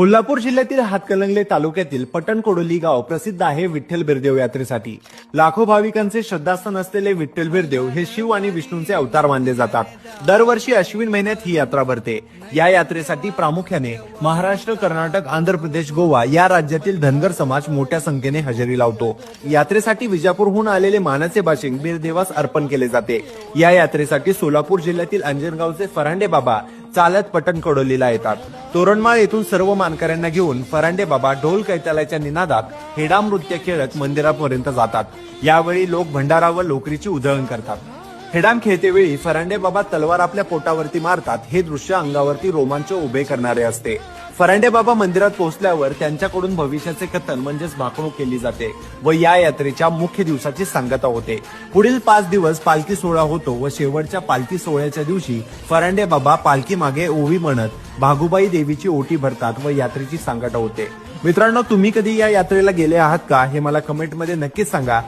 कोल्हापूर जिल्ह्यातील हातकलंगले तालुक्यातील पटणकोडोली गाव प्रसिद्ध आहे विठ्ठल बिरदेव यात्रेसाठी. लाखो भाविकांचे श्रद्धास्थान असलेले विठ्ठल बिरदेव हे शिव आणि विष्णूंचे अवतार मानले जातात. दरवर्षी अश्विन महिन्यात ही यात्रा भरते. या यात्रेसाठी प्रामुख्याने महाराष्ट्र कर्नाटक आंध्र प्रदेश गोवा या राज्यातील धनगर समाज मोठ्या संख्येने हजेरी लावतो. यात्रेसाठी विजापूरहून आलेले मानाचे बाशिंग बिरदेवास अर्पण केले जाते. या यात्रेसाठी सोलापूर जिल्ह्यातील अंजनगावचे फरांडे बाबा चालत पटण कडोलीला येतात. तोरणमाळ येथून सर्व मानकऱ्यांना घेऊन फरांडे बाबा ढोल कैतालाच्या निनादात हेडाम नृत्य खेळत मंदिरापर्यंत जातात. यावेळी लोक भंडारा व लोकरीची उधळण करतात. हेडाम खेळतेवेळी फरांडे बाबा तलवार आपल्या पोटावरती मारतात. हे दृश्य अंगावरती रोमांच उभे करणारे असते. फरांडे बाबा मंदिरात पोहोचल्यावर त्यांच्याकडून भविष्याचे कथन म्हणजेच भाकणूक केली जाते व या यात्रेच्या मुख्य दिवसाची सांगता होते. पुढील पाच दिवस पालखी सोहळा होतो व शेवटच्या पालखी सोहळ्याच्या दिवशी फरांडे बाबा पालखी मागे ओवी म्हणत भागुबाई देवीची ओटी भरतात व यात्रेची सांगता होते. मित्रांनो तुम्ही कधी या यात्रेला गेले आहात का? हे मला कमेंटमध्ये नक्कीच सांगा.